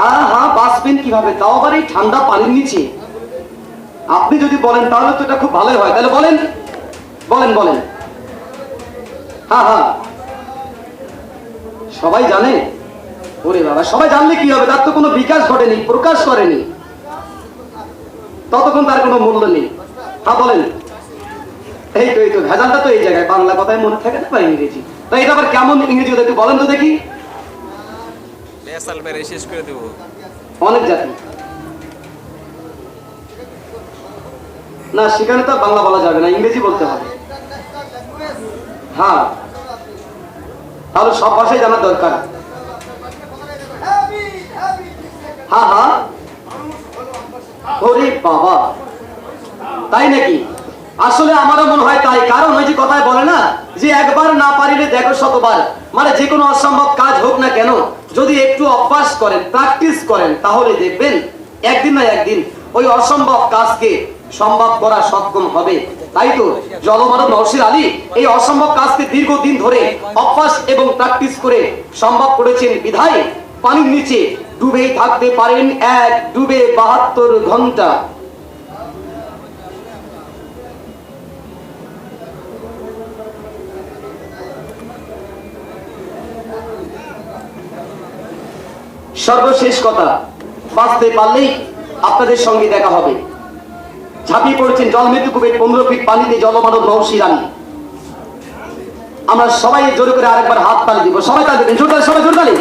হ্যাঁ হ্যাঁ বাঁচবেন কীভাবে? তাও আবার এই ঠান্ডা পানির নিচে। আপনি যদি বলেন, তাহলে তো এটা খুব ভালোই হয়। তাহলে বলেন বলেন বলেন। হ্যাঁ হ্যাঁ। সবাই জানে? ওরে বাবা, সবাই জানলে কি হবে? তার তো কোনো বিকাশ ঘটেনি, প্রকাশ করেনি। ততক্ষণ তার কোনো মূল্য নেই। হ্যাঁ বলেন। এই তো এই তো, ভেজালটা তো এই জায়গায়। বাংলা কথায় মনে থাকে না বা ইংরেজি? তা এটা আবার কেমন ইংরেজি একটু বলেন তো দেখি। মেরে শেষ করে অনেক জাতি। না, সেখানে তো বাংলা বলা যাবে না, ইংরেজি বলতে হবে। হ্যাঁ। তাহলে সব ভাষাই জানার দরকার। হ্যাঁ হ্যাঁ। বাবা। তাই নাকি? আসলে আমারও মনে হয় তাই। কারণ ওই যে কথায় বলে না যে একবার না পারিলে দেখো শতবার। মানে যে কোনো অসম্ভব কাজ হোক না কেন, যদি একটু অভ্যাস করেন প্র্যাকটিস করেন, তাহলে দেখবেন একদিন না একদিন ওই অসম্ভব কাজকে সম্ভব করা সক্ষম হবে। তাই তো জলমানব নরসির আলী এই অসম্ভব কাজকে দীর্ঘদিন ধরে অভ্যাস এবং প্র্যাকটিস করে সম্ভব করেছেন বিধায় পানির নিচে ডুবেই থাকতে পারেন এক ডুবে বাহাত্তর ঘণ্টা। সর্বশেষ কথা, বাঁচতে পারলেই আপনাদের সঙ্গে দেখা হবে। ঝাঁপিয়ে পড়েছেন জলমৃত্যু কুবের পনেরো ফিট পানিতে জলমানব নৌশি রানী। আমরা সবাই জোরে করে আরেকবার হাত তালি দিব। সবাই তালি দেবেন জোরতালি সবাই জোরতালি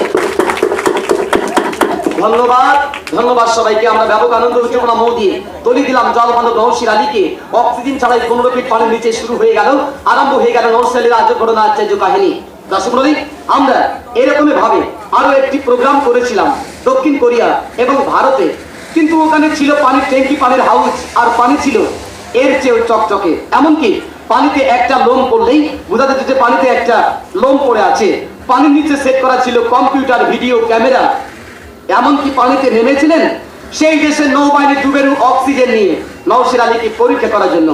ধন্যবাদ ধন্যবাদ সবাইকে। আমরা ব্যাপক আনন্দ উদ্দীপনা মৌ দিয়ে তলি দিলাম জলমানব নৌশির আলীকে অক্সিজেন ছাড়াই পনেরো ফিট পানির নিচে শুরু হয়ে গেল, আরম্ভ হয়ে গেল নৌশালীর আজ ঘটনা আশ্চর্য কাহিনী। দর্শক আমরা এরকমই ভাবে আরও একটি প্রোগ্রাম করেছিলাম দক্ষিণ কোরিয়া এবং ভারতে। কিন্তু ওখানে ছিল পানির ট্যাঙ্কি, পানির হাউস আর পানি ছিল এর চেয়ে চকচকে। এমনকি পানিতে একটা লোম পড়লেই বোঝা যে পানিতে একটা লোম পড়ে আছে। পানির নিচে সেট করা ছিল কম্পিউটার ভিডিও ক্যামেরা এমনকি পানিতে নেমেছিলেন সেই দেশের নৌবাহিনীর ডুবের অক্সিজেন নিয়ে নওশির আলীকে পরীক্ষা করার জন্য।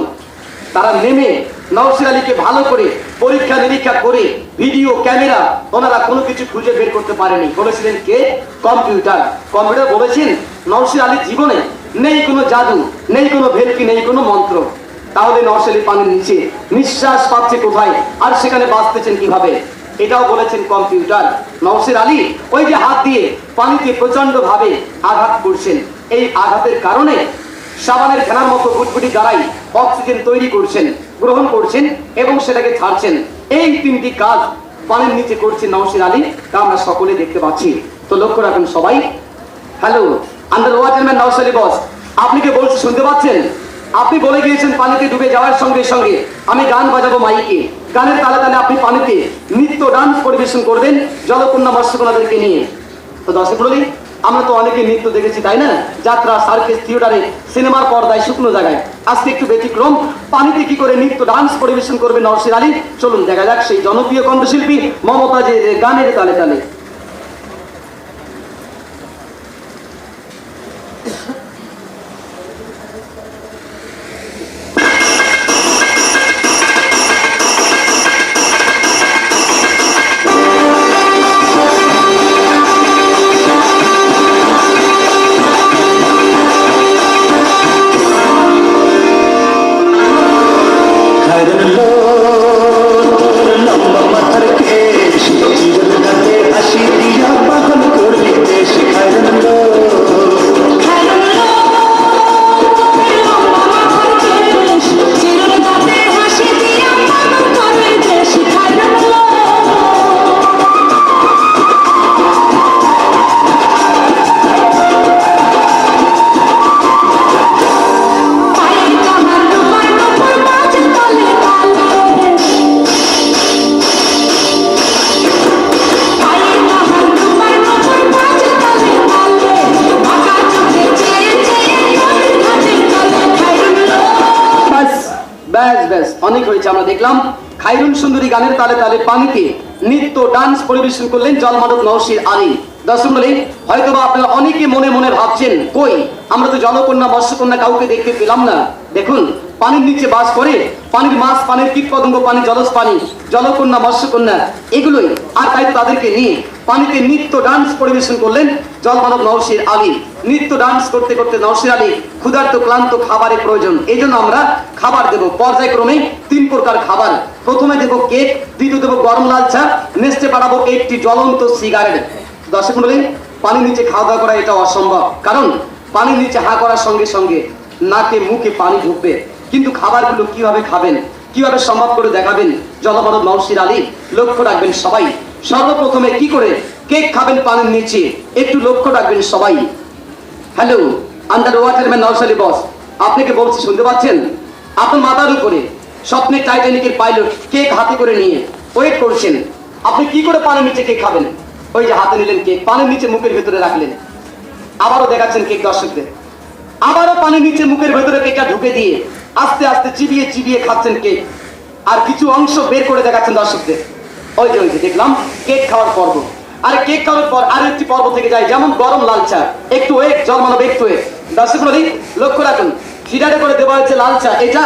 তারা নেমে নওশির আলীকে ভালো করে পরীক্ষা নিরীক্ষা করে ভিডিও, ক্যামেরা ওনারা কোনো কিছু খুঁজে বের করতে পারেনি। বলেছিলেন কে? কম্পিউটার। কম্পিউটার বলেছেন, নওশির আলীর জীবনে নেই কোনো জাদু, নেই কোনো ভেলকি, নেই কোনো মন্ত্র। তাহলে নওশির আলী পানির নিচে নিঃশ্বাস পাচ্ছে কোথায়? আর সেখানে বাঁচতেছেন কীভাবে? এটাও বলেছেন কম্পিউটার। নওশির আলী ওই যে হাত দিয়ে পানিতে প্রচণ্ড ভাবে আঘাত করছেন। এই আঘাতের কারণে সাবানের ফেনার মতো গুটগুটি দ্বারাই অক্সিজেন তৈরি করছেন, গ্রহণ করছেন এবং সেটাকে ছাড়ছেন। এই তিনটি কাজ পানির নিচে করছেন নওশির আলী, তা আমরা সকলে দেখতে পাচ্ছি। তো লক্ষ্য রাখুন সবাই। Hello under waterman Noakhali boss আপনি কি বলছেন শুনতে পাচ্ছেন? আপনি বলে গিয়েছেন পানিতে ডুবে যাওয়ার সঙ্গে সঙ্গে আমি গান বাজাবো মাইকে। গানের তালে তালে আপনি পানিতে নৃত্য ডান্স পরিবেশন করবেন জলকন্যা মৎস্যকন্যাদেরকে নিয়ে। তো দর্শক বলি আমরা তো অনেকে নৃত্য দেখেছি, তাই না? যাত্রা সার্কেস থিয়েটারে সিনেমার পর্দায় শুকনো জায়গায়। আজকে একটু ব্যতিক্রম। পানিতে কি করে নৃত্য ডান্স পরিবেশন করবে নরসির আলী? চলুন, দেখা যাক সেই জনপ্রিয় কণ্ঠশিল্পী যে গানের তালে তালে। Hallelujah. ব্যাস অনেক হয়েছে, আমরা দেখলাম। খাইরুন সুন্দরী গানের তালে তালে পানিতে নৃত্য, ডান্স পরিবেশন করলেন জলমানব নওশির আলী। দর্শক বলে হয়তো বা আপনারা অনেকে মনে মনে ভাবছেন, কই, আমরা তো জলকন্যা মৎস্যকন্যা কাউকে দেখতে পেলাম না। দেখুন, পানির নিচে বাস করে, পানির মাছ, পানির কীট পতঙ্গ পানি জলজ পানি জলকন্যা, মৎস্যকন্যা, এগুলোই আর তাই তাদেরকে নিয়ে পানিতে নৃত্য ডান্স পরিবেশন করলেন জলমানব নওশির আলী। নৃত্য ডান্স করতে করতে নওশির আলী ক্ষুধার্ত, ক্লান্ত খাবারের প্রয়োজন। এই জন্য আমরা খাবার দেব। পর্যায়ক্রমে তিন প্রকার খাবার। প্রথমে দেব কেক, দ্বিতীয় দেব গরম লাল চা, নেক্সটে পাঠাবো একটি জ্বলন্ত সিগারেট দর্শক মন্ডলী, পানির নিচে খাওয়া দাওয়া করা এটা অসম্ভব। কারণ, পানির নিচে হা করার সঙ্গে সঙ্গে নাকে মুখে পানি ঢুকবে। কিন্তু খাবারগুলো কীভাবে খাবেন, কীভাবে সম্ভব করে দেখাবেন? জলমানব নওশির আলী, লক্ষ্য রাখবেন সবাই। সর্বপ্রথমে কি করে? কেক খাবেন পানির নিচে। একটু লক্ষ্য রাখবেন সবাই। Hello under waterman Noakhali boss আপনাকে বলছি শুনতে পাচ্ছেন? আপনার মাথার উপরে স্বপ্নের টাইটানিকের পাইলট কেক হাতে করে নিয়ে ওয়েট করছেন। আপনি কি করে পানির নিচে কেক খাবেন? ওই যে হাতে নিলেন কেক, পানির নিচে মুখের ভেতরে রাখলেন। আবারও দেখাচ্ছেন কেক দর্শকদের। আবারও পানি নিচে মুখের ভেতরে কেকটা ঢুকে দিয়ে আস্তে আস্তে চিবিয়ে চিবিয়ে খাচ্ছেন কেক আর কিছু অংশ বের করে দেখাচ্ছেন দর্শকদের। ওই যে ওই যে, দেখলাম, কেক খাওয়ার পর্ব। আর কেক খাওয়ার পর আর একটি পর্ব থেকে যায়, যেমন গরম লাল চা একটু ওয়েট জল একটু ওয়েট। দর্শক লক্ষ্য রাখুন সিডারে করে দেওয়া হয়েছে লাল চা এটা